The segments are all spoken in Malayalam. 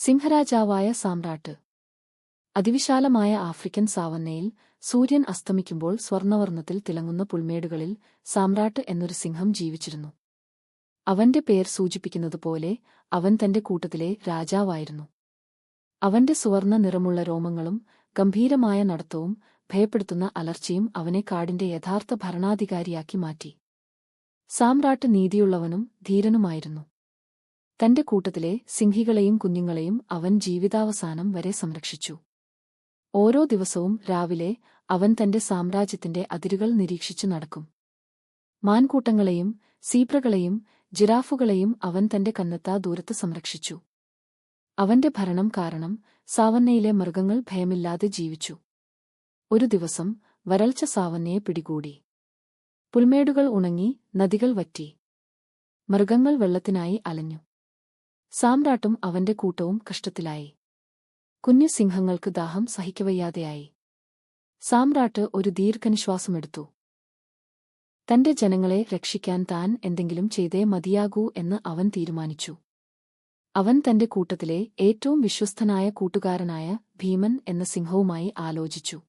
സിംഹരാജാവായ സാമ്രാട്ട്. അതിവിശാലമായ ആഫ്രിക്കൻ സാവന്നയിൽ സൂര്യൻ അസ്തമിക്കുമ്പോൾ സ്വർണവർണത്തിൽ തിളങ്ങുന്ന പുൽമേടുകളിൽ സാമ്രാട്ട് എന്നൊരു സിംഹം ജീവിച്ചിരുന്നു. അവന്റെ പേർ സൂചിപ്പിക്കുന്നതുപോലെ അവൻ തന്റെ കൂട്ടത്തിലെ രാജാവായിരുന്നു. അവന്റെ സുവർണ നിറമുള്ള രോമങ്ങളും ഗംഭീരമായ നടത്തവും ഭയപ്പെടുത്തുന്ന അലർച്ചയും അവനെ കാടിന്റെ യഥാർത്ഥ ഭരണാധികാരിയാക്കി മാറ്റി. സാമ്രാട്ട് നീതിയുള്ളവനും ധീരനുമായിരുന്നു. തന്റെ കൂട്ടത്തിലെ സിംഹികളെയും കുഞ്ഞുങ്ങളെയും അവൻ ജീവിതാവസാനം വരെ സംരക്ഷിച്ചു. ഓരോ ദിവസവും രാവിലെ അവൻ തന്റെ സാമ്രാജ്യത്തിന്റെ അതിരുകൾ നിരീക്ഷിച്ചു നടക്കും. മാൻകൂട്ടങ്ങളെയും സീബ്രകളെയും ജിറാഫുകളെയും അവൻ തന്റെ കന്നെത്താ ദൂരത്ത് സംരക്ഷിച്ചു. അവന്റെ ഭരണം കാരണം സാവന്നയിലെ മൃഗങ്ങൾ ഭയമില്ലാതെ ജീവിച്ചു. ഒരു ദിവസം വരൾച്ച സാവന്നയെ പിടികൂടി. പുൽമേടുകൾ ഉണങ്ങി നദികൾ വറ്റി. മൃഗങ്ങൾ വെള്ളത്തിനായി അലഞ്ഞു. സാമ്രാട്ടും അവന്റെ കൂട്ടവും കഷ്ടത്തിലായി. കുഞ്ഞു സിംഹങ്ങൾക്ക് ദാഹം സഹിക്കവയ്യാതെയായി. സാമ്രാട്ട് ഒരു ദീർഘനിശ്വാസമെടുത്തു തന്റെ ജനങ്ങളെ രക്ഷിക്കാൻ താൻ എന്തെങ്കിലും ചെയ്തേ മതിയാകൂ എന്ന് അവൻ തീരുമാനിച്ചു. അവൻ തന്റെ കൂട്ടത്തിലെ ഏറ്റവും വിശ്വസ്തനായ കൂട്ടുകാരനായ ഭീമൻ എന്ന സിംഹവുമായി ആലോചിച്ചു.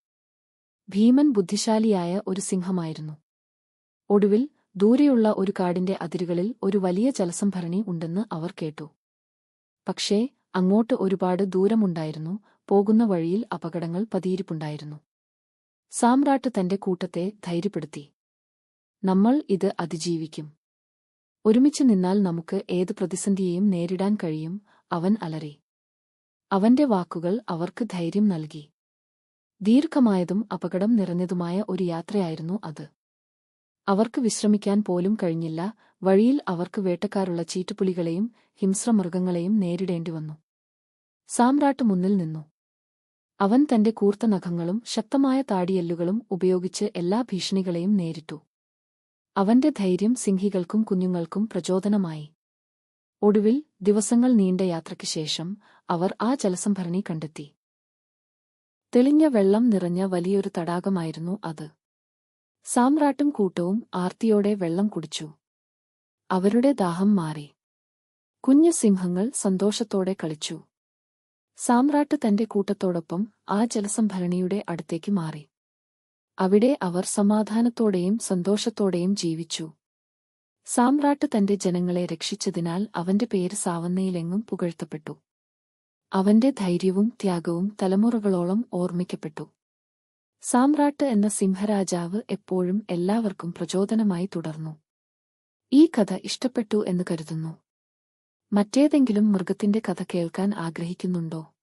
ഭീമൻ ബുദ്ധിശാലിയായ ഒരു സിംഹമായിരുന്നു. ഒടുവിൽ ദൂരെയുള്ള ഒരു കാടിന്റെ അതിരുകളിൽ ഒരു വലിയ ജലസംഭരണി ഉണ്ടെന്ന് അവർ കേട്ടു. പക്ഷേ അങ്ങോട്ട് ഒരുപാട് ദൂരമുണ്ടായിരുന്നു പോകുന്ന വഴിയിൽ അപകടങ്ങൾ പതിയിരിപ്പുണ്ടായിരുന്നു. സാമ്രാട്ട് തന്റെ കൂട്ടത്തെ ധൈര്യപ്പെടുത്തി. നമ്മൾ ഇത് അതിജീവിക്കും. ഒരുമിച്ച് നിന്നാൽ നമുക്ക് ഏത് പ്രതിസന്ധിയെയും നേരിടാൻ കഴിയും അവൻ അലറി. അവന്റെ വാക്കുകൾ അവർക്ക് ധൈര്യം നൽകി. ദീർഘമായതും അപകടം നിറഞ്ഞതുമായ ഒരു യാത്രയായിരുന്നു അത്. അവർക്ക് വിശ്രമിക്കാൻ പോലും കഴിഞ്ഞില്ല വഴിയിൽ അവർക്ക് വേട്ടക്കാരുള്ള ചീറ്റുപുലികളെയും ഹിംസ്രമൃഗങ്ങളെയും നേരിടേണ്ടി വന്നു. സാമ്രാട്ട് മുന്നിൽ നിന്നു. അവൻ തന്റെ കൂർത്ത നഖങ്ങളും ശക്തമായ താടിയെല്ലുകളും ഉപയോഗിച്ച് എല്ലാ ഭീഷണികളെയും നേരിട്ടു. അവന്റെ ധൈര്യം സിംഹികൾക്കും കുഞ്ഞുങ്ങൾക്കും പ്രചോദനമായി. ഒടുവിൽ ദിവസങ്ങൾ നീണ്ട യാത്രയ്ക്ക് ശേഷം അവർ ആ ജലസംഭരണി കണ്ടെത്തി. തെളിഞ്ഞ വെള്ളം നിറഞ്ഞ വലിയൊരു തടാകമായിരുന്നു അത്. സാമ്രാട്ടും കൂട്ടവും ആർത്തിയോടെ വെള്ളം കുടിച്ചു. അവരുടെ ദാഹം മാറി. കുഞ്ഞു സിംഹങ്ങൾ സന്തോഷത്തോടെ കളിച്ചു. സാമ്രാട്ട് തന്റെ കൂട്ടത്തോടൊപ്പം ആ ജലസംഭരണിയുടെ അടുത്തേക്ക് മാറി. അവിടെ അവർ സമാധാനത്തോടെയും സന്തോഷത്തോടെയും ജീവിച്ചു. സാമ്രാട്ട് തന്റെ ജനങ്ങളെ രക്ഷിച്ചതിനാൽ അവന്റെ പേര് സാവന്നയിലെങ്ങും പുകഴ്ത്തപ്പെട്ടു. അവന്റെ ധൈര്യവും ത്യാഗവും തലമുറകളോളം ഓർമ്മിക്കപ്പെട്ടു. സാമ്രാട്ട് എന്ന സിംഹരാജാവ് എപ്പോഴും എല്ലാവർക്കും പ്രചോദനമായി തുടർന്നു. ഈ കഥ ഇഷ്ടപ്പെട്ടു എന്ന് കരുതുന്നു. മറ്റേതെങ്കിലും മൃഗത്തിന്റെ കഥ കേൾക്കാൻ ആഗ്രഹിക്കുന്നുണ്ടോ?